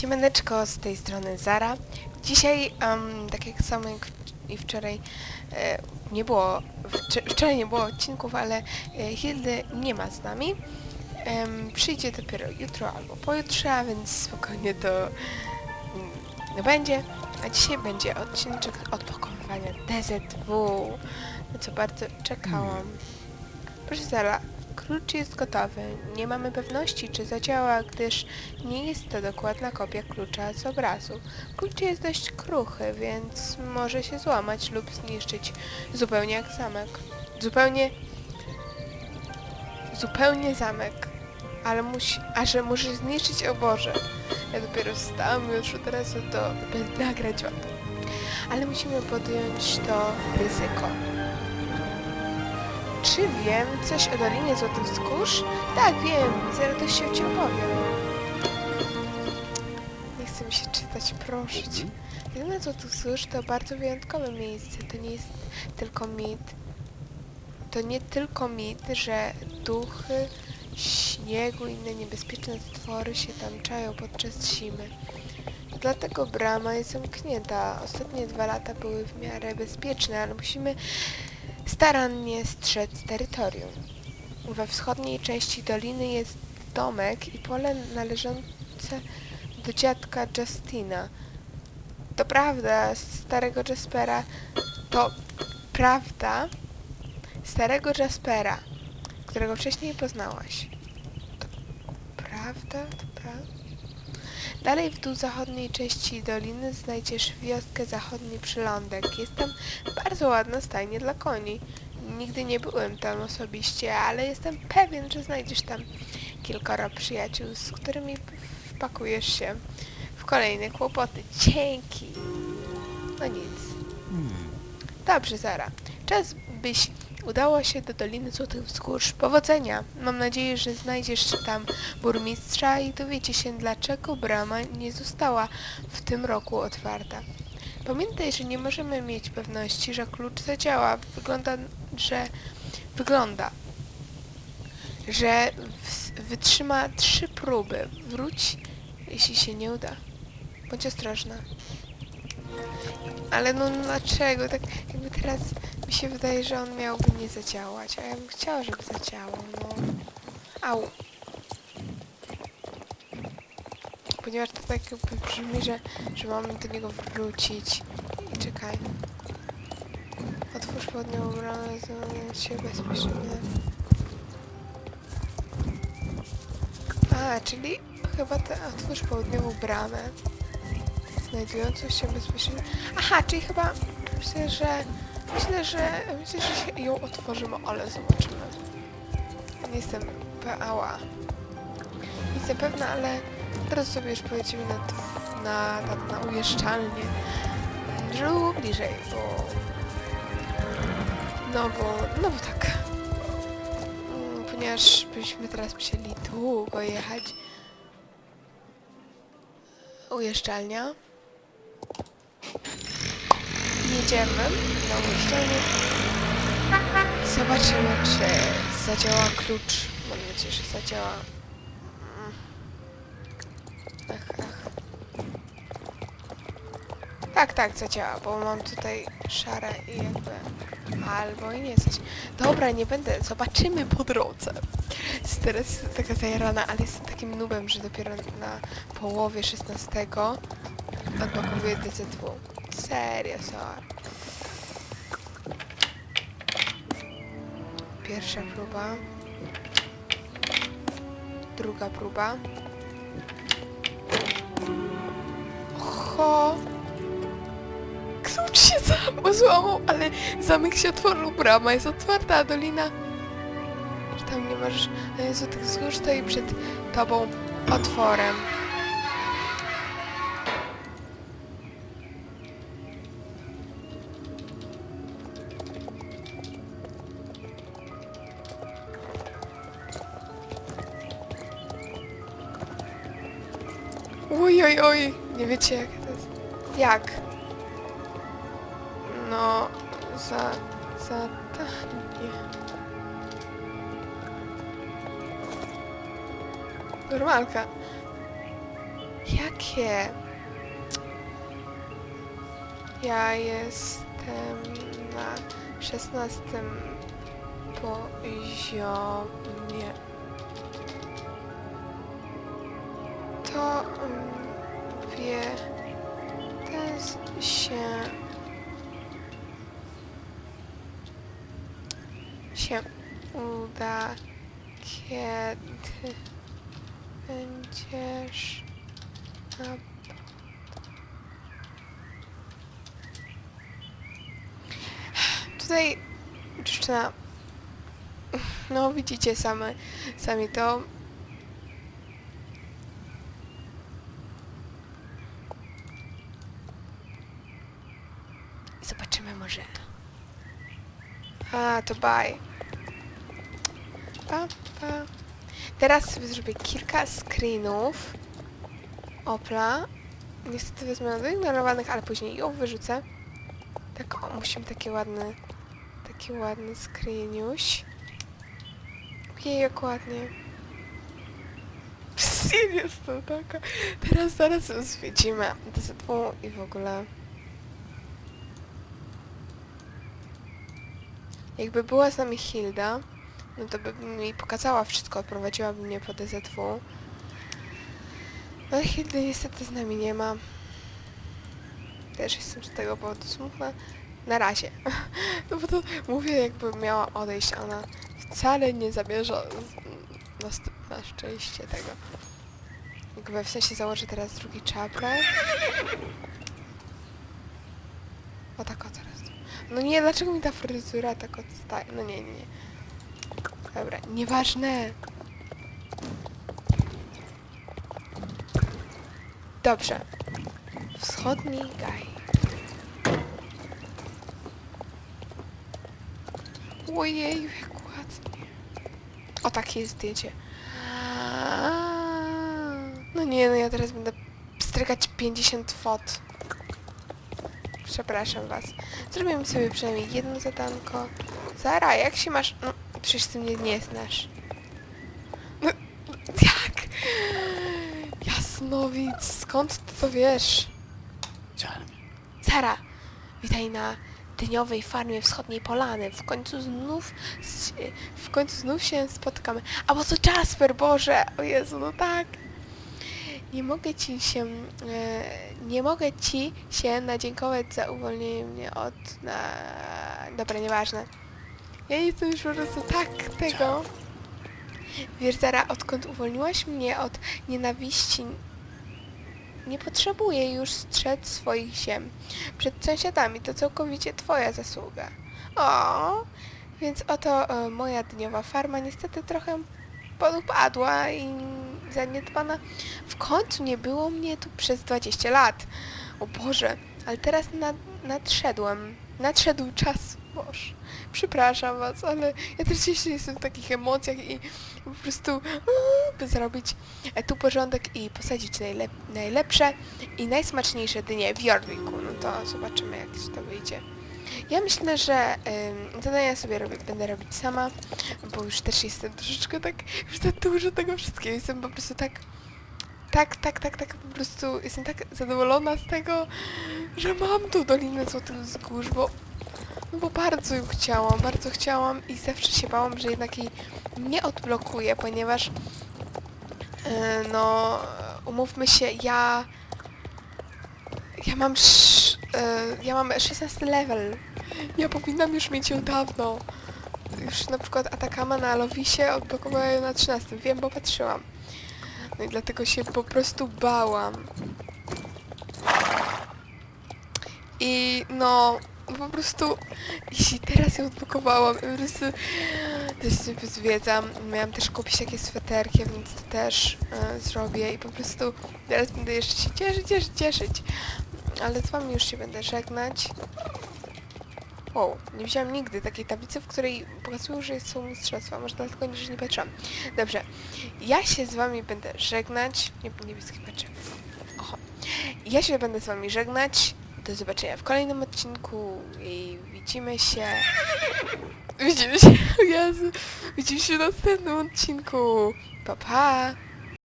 Siemaneczko, z tej strony Zara. Dzisiaj, em, tak jak samo jak i wczoraj, e, nie było, wczoraj nie było odcinków, ale e, Hildy nie ma z nami. Em, przyjdzie dopiero jutro albo pojutrze, a więc spokojnie to mm, będzie. A dzisiaj będzie odcinek odpakowywania DZW, na co bardzo czekałam. Proszę Zara, klucz jest gotowy. Nie mamy pewności, czy zadziała, gdyż nie jest to dokładna kopia klucza z obrazu. Klucz jest dość kruchy, więc może się złamać lub zniszczyć zupełnie jak zamek. Zupełnie... Zupełnie zamek. Ale musi... A że muszę zniszczyć, o Boże. Ja dopiero wstałam już od razu to... by nagrać wam. Ale musimy podjąć to ryzyko. Czy wiem coś o Dolinie Złotych Wzgórz? Tak, wiem. Z radością ci opowiem. Nie chce mi się czytać, proszę cię. Dolina Złotych to bardzo wyjątkowe miejsce. To nie jest tylko mit. To nie tylko mit, że duchy śniegu i inne niebezpieczne stwory się tam czają podczas zimy. Dlatego brama jest zamknięta. Ostatnie dwa lata były w miarę bezpieczne, ale musimy starannie strzec terytorium. We wschodniej części doliny jest domek i pole należące do dziadka Justina. To prawda, starego Jaspera. To prawda starego Jaspera, którego wcześniej poznałaś. To prawda? To prawda? Dalej w dół zachodniej części doliny znajdziesz wioskę Zachodni Przylądek. Jest tam bardzo ładna stajnia dla koni. Nigdy nie byłem tam osobiście, ale jestem pewien, że znajdziesz tam kilkoro przyjaciół, z którymi wpakujesz się w kolejne kłopoty. Dzięki! No nic. Dobrze, Zara. Czas byś udało się do Doliny Złotych Wzgórz. Powodzenia! Mam nadzieję, że znajdziesz tam burmistrza i dowiecie się, dlaczego brama nie została w tym roku otwarta. Pamiętaj, że nie możemy mieć pewności, że klucz zadziała. Wygląda, że wygląda, że wytrzyma trzy próby. Wróć, jeśli się nie uda. Bądź ostrożna. Ale no dlaczego? Tak jakby teraz mi się wydaje, że on miałby nie zadziałać, a ja bym chciała, żeby zadziałał, no. Au. Ponieważ to tak jakby brzmi, że, że mamy do niego wrócić. I czekaj. Otwórz podnią bramę, znajdując się bezpiecznie. A, czyli chyba te, otwórz południową bramę znajdującą się bezpiecznie. Aha, czyli chyba myślę, że myślę, że myślę, że się ją otworzymy, ale zobaczymy. Nie jestem. Nie jestem pewna, ale teraz sobie już pojedziemy na, na, na, na ujeżdżalnię. Żeby było bliżej, bo... No bo, no bo tak. Mm, Ponieważ byśmy teraz musieli długo jechać. Ujeżdżalnia. Jedziemy na ujeżdżalnię. Zobaczymy, czy zadziała klucz. Mam nadzieję, że zadziała. Mm. Ach, ach. Tak, tak, zadziała, bo mam tutaj szare i jakby... Albo i nie coś. Dobra, nie będę. Zobaczymy po drodze. Teraz jestem taka zajarana, ale jestem takim nubem, że dopiero na połowie 16 odblokowuję DZW. Serio, sorry. Pierwsza próba. Druga próba. Oho! Klucz się sam złamał, ale zamek się otworzył, brama jest otwarta, a dolina... Tam nie masz złotych wzgórz, stoi przed tobą otworem. Oj, oj, oj, nie wiecie jak to jest. Jak? No, za... za... nie. Normalka. Jakie? Ja jestem na 16 poziomie. To się uda, kiedy będziesz na Tutaj dziewczyna, no widzicie same, sami to. Zobaczymy może. A, to bye. Pa, pa. Teraz sobie zrobię kilka screenów. Opla. Niestety wezmę do ignorowanych, ale później ją wyrzucę. Tak, o, musimy takie ładne, taki ładny screeniuś. Jej, jak ładnie. Serious to taka. Teraz zaraz zwiedzimy DZ2 i w ogóle. Jakby była z nami Hilda, no to by mi pokazała wszystko, odprowadziłaby mnie po DZ2. No Hildy niestety z nami nie ma. Też jestem z tego powodu smutna. Na razie. No bo to mówię jakby miała odejść, ona wcale nie zamierza na, na szczęście tego. Jakby w sensie założę teraz drugi czapek. O tak o teraz. No nie, dlaczego mi ta fryzura tak odstaje? No nie, nie, nie. Dobra, nieważne. Dobrze. Wschodni gaj. Ojej, jak ładnie. O, takie zdjęcie. No nie, no ja teraz będę strykać 50 fot. Przepraszam was. Zrobimy sobie przynajmniej jedno zadanko. Zara, jak się masz... No, przecież ty mnie nie znasz. No, jak? Jasnowic, skąd ty to wiesz? Zara, witaj na dyniowej farmie wschodniej Polany. W końcu znów, w końcu znów się spotkamy. A bo to Jasper, Boże! O Jezu, no tak. Nie mogę ci się, e, nie mogę ci się nadziękować za uwolnienie mnie od, na... Dobra, nieważne. Ja jestem już po prostu tak tego. Wiesz, Zara, odkąd uwolniłaś mnie od nienawiści, nie potrzebuję już strzec swoich ziem przed sąsiadami. To całkowicie twoja zasługa. O, więc oto e, moja dniowa farma niestety trochę podupadła i zaniedbana. W końcu nie było mnie tu przez 20 lat. O Boże, ale teraz nad, nadszedłem. Nadszedł czas. Boże, przepraszam was, ale ja też jeszcze jestem w takich emocjach i po prostu by zrobić e, tu porządek i posadzić najlep najlepsze i najsmaczniejsze dynie w Jorwiku. No to zobaczymy jak to wyjdzie. Ja myślę, że ym, zadania sobie robię, będę robić sama, bo już też jestem troszeczkę tak, już za dużo tego wszystkiego. Jestem po prostu tak, tak, tak, tak, tak, po prostu jestem tak zadowolona z tego, że mam tą Dolinę Złotych Wzgórz, bo, no bo bardzo ją chciałam, bardzo chciałam i zawsze się bałam, że jednak jej nie odblokuję, ponieważ yy, no, umówmy się, ja ja mam sz, e, ja mam 16 level. Ja powinnam już mieć ją dawno. Już na przykład Atakama na Lowisie odblokowała ją na 13. Wiem, bo patrzyłam. No i dlatego się po prostu bałam. I no, po prostu, jeśli teraz ją odblokowałam, po prostu też sobie zwiedzam. Miałam też kupić takie sweterki, więc to też e, zrobię i po prostu teraz będę jeszcze się cieszyć, cieszyć, cieszyć. Ale z wami już się będę żegnać. Wow, nie widziałam nigdy takiej tablicy, w której pokazują, że są mistrzostwa. Może dlatego, że nie patrzyłam. Dobrze, ja się z wami będę żegnać. Nie, niebieskie patrzę. Oho. Ja się będę z wami żegnać. Do zobaczenia w kolejnym odcinku i widzimy się... Widzimy się... Jezu. Widzimy się w następnym odcinku. Pa, pa.